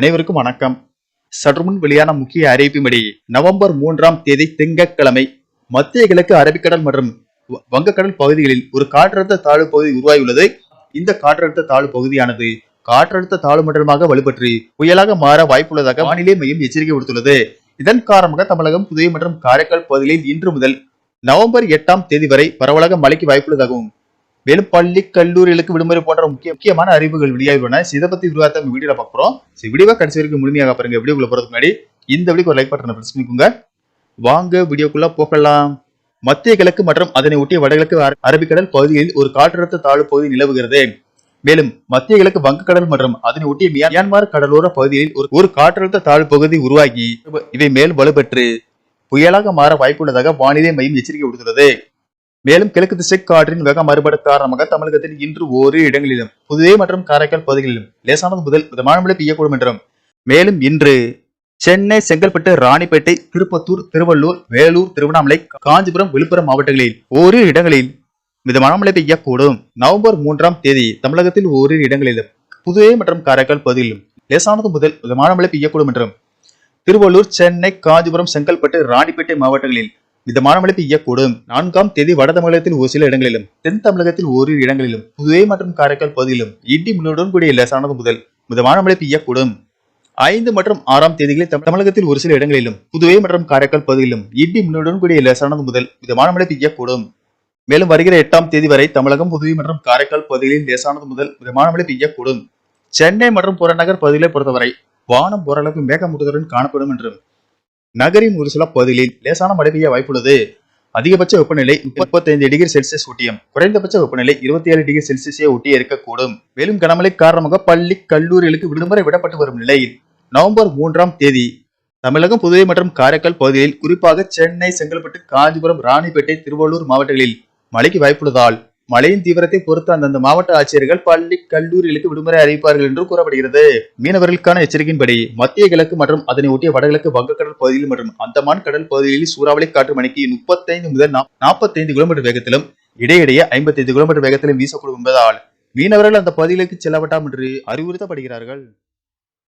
அனைவருக்கும் வணக்கம். சற்றுமுன் வெளியான முக்கிய அறிவிப்பின்படி நவம்பர் மூன்றாம் தேதி திங்கட்கிழமை மத்திய கிழக்கு அரபிக்கடல் மற்றும் வங்கக்கடல் பகுதிகளில் ஒரு காற்றழுத்த தாழ்வு பகுதி உருவாகியுள்ளது. இந்த காற்றழுத்த தாழ்வு பகுதியானது காற்றழுத்த தாழ்வு மண்டலமாக வலுப்பற்றி புயலாக மாற வாய்ப்புள்ளதாக வானிலை மையம் எச்சரிக்கை விடுத்துள்ளது. இதன் காரணமாக தமிழகம் புதுவை மற்றும் காரைக்கால் பகுதிகளில் இன்று முதல் நவம்பர் எட்டாம் தேதி வரை பரவலாக மழைக்கு வாய்ப்புள்ளதாகவும் மேலும் பள்ளி கல்லூரிகளுக்கு விடுமுறை போன்ற முக்கிய முக்கியமான அறிவுகள் வெளியாகியுள்ளன. இதை பத்தி விரிவாக நம்ம வீடியோல பாக்குறோம் வீடியோவை கடைசி வரைக்கும் முழுமையாக பாருங்க. வீடியோக்குள்ள போறதுக்கு முன்னாடி இந்த வீடியோக்கு ஒரு லைக் பட்டனை பிரஸ் பண்ணிக்கோங்க. வாங்க வீடியோக்குள்ள போகலாம். மத்திய கிழக்கு மற்றும் அதனை ஒட்டிய வடகிழக்கு அரபிக்கடல் பகுதியில் ஒரு காற்றழுத்த தாழ்வு பகுதி நிலவுகிறது. மேலும் மத்திய கிழக்கு வங்கக்கடல் மற்றும் அதனை ஒட்டிய மியான்மர் கடலோர பகுதியில் ஒரு ஒரு காற்றழுத்த தாழ்வு பகுதி உருவாகி இவை மேல் வலுப்பெற்று புயலாக மாற வாய்ப்புள்ளதாக வானிலை மையம் எச்சரிக்கை விடுத்துள்ளது. மேலும் கிழக்கு திசை காற்றின் வேக மாறுபாடு காரணமாக தமிழகத்தில் இன்று ஓரிரு இடங்களிலும் புதுவை மற்றும் காரைக்கால் பகுதிகளிலும் லேசானது முதல் மிதமான மழை பெய்யக்கூடும் என்றும் மேலும் இன்று சென்னை செங்கல்பட்டு ராணிப்பேட்டை திருப்பத்தூர் திருவள்ளூர் வேலூர் திருவண்ணாமலை காஞ்சிபுரம் விழுப்புரம் மாவட்டங்களில் ஓரிரு இடங்களில் மிதமான மழை பெய்யக்கூடும் நவம்பர் மூன்றாம் தேதி தமிழகத்தில் ஓரிரு இடங்களிலும் புதுவை மற்றும் காரைக்கால் பகுதிகளிலும் லேசானது முதல் மிதமான மழை பெய்யக்கூடும் என்றும் திருவள்ளூர் சென்னை காஞ்சிபுரம் செங்கல்பட்டு ராணிப்பேட்டை மாவட்டங்களில் இந்த மழை பெய்யக்கூடும் நான்காம் தேதி வட தமிழகத்தில் ஒரு சில இடங்களிலும் தென் தமிழகத்தில் ஓரிரு இடங்களிலும் புதுவை மற்றும் காரைக்கால் பகுதியிலும் இடி மின்னுடன் கூடிய லேசானது முதல் மிதமான மழை பெய்யக்கூடும் ஐந்து மற்றும் ஆறாம் தேதிகளில் தமிழகத்தில் ஒரு சில இடங்களிலும் புதுவை மற்றும் காரைக்கால் பகுதியிலும் இடி மின்னுடன் கூடிய லேசானது முதல் மிதமான மழை பெய்யக்கூடும் மேலும் வருகிற எட்டாம் தேதி வரை தமிழகம் புதுவை மற்றும் காரைக்கால் பகுதிகளில் லேசானது முதல் மிதமான மழை பெய்யக்கூடும் சென்னை மற்றும் புறநகர் பகுதிகளை பொறுத்தவரை வானம் ஓரளவுக்கு மேகமூட்டத்துடன் காணப்படும் என்றும் நகரின் ஒரு சில பகுதிகளில் லேசான மழை பெய்ய வாய்ப்புள்ளது. அதிகபட்ச வெப்பநிலை முப்பத்தைந்து டிகிரி செல்சியஸ் ஒட்டியும் குறைந்தபட்ச வெப்பநிலை இருபத்தி ஏழு டிகிரி செல்சியஸே ஒட்டி இருக்கக்கூடும். மேலும் கனமழை காரணமாக பள்ளி கல்லூரிகளுக்கு விடுமுறை விடப்பட்டு வரும் நிலையில் நவம்பர் மூன்றாம் தேதி தமிழகம் புதுவை மற்றும் காரைக்கால் பகுதிகளில் குறிப்பாக சென்னை செங்கல்பட்டு காஞ்சிபுரம் ராணிப்பேட்டை திருவள்ளூர் மாவட்டங்களில் மழைக்கு வாய்ப்புள்ளதால் மழையின் தீவிரத்தை பொறுத்து அந்தந்த மாவட்ட ஆட்சியர்கள் பள்ளி கல்லூரிகளுக்கு விடுமுறை அறிவிப்பார்கள் என்று கூறப்படுகிறது. மீனவர்களுக்கான எச்சரிக்கையின்படி மத்திய கிழக்கு மற்றும் அதனை ஒட்டிய வடகிழக்கு வங்கக்கடல் பகுதியில் மற்றும் அந்தமான் கடல் பகுதிகளில் சூறாவளி காற்று மணிக்கு முப்பத்தைந்து முதல் நாற்பத்தைந்து கிலோமீட்டர் வேகத்திலும் இடையிடையே ஐம்பத்தைந்து கிலோமீட்டர் வேகத்திலும் வீசக்கூடும் என்பதால் மீனவர்கள் அந்த பகுதிகளுக்கு செல்லவட்டாம் என்று அறிவுறுத்தப்படுகிறார்கள்.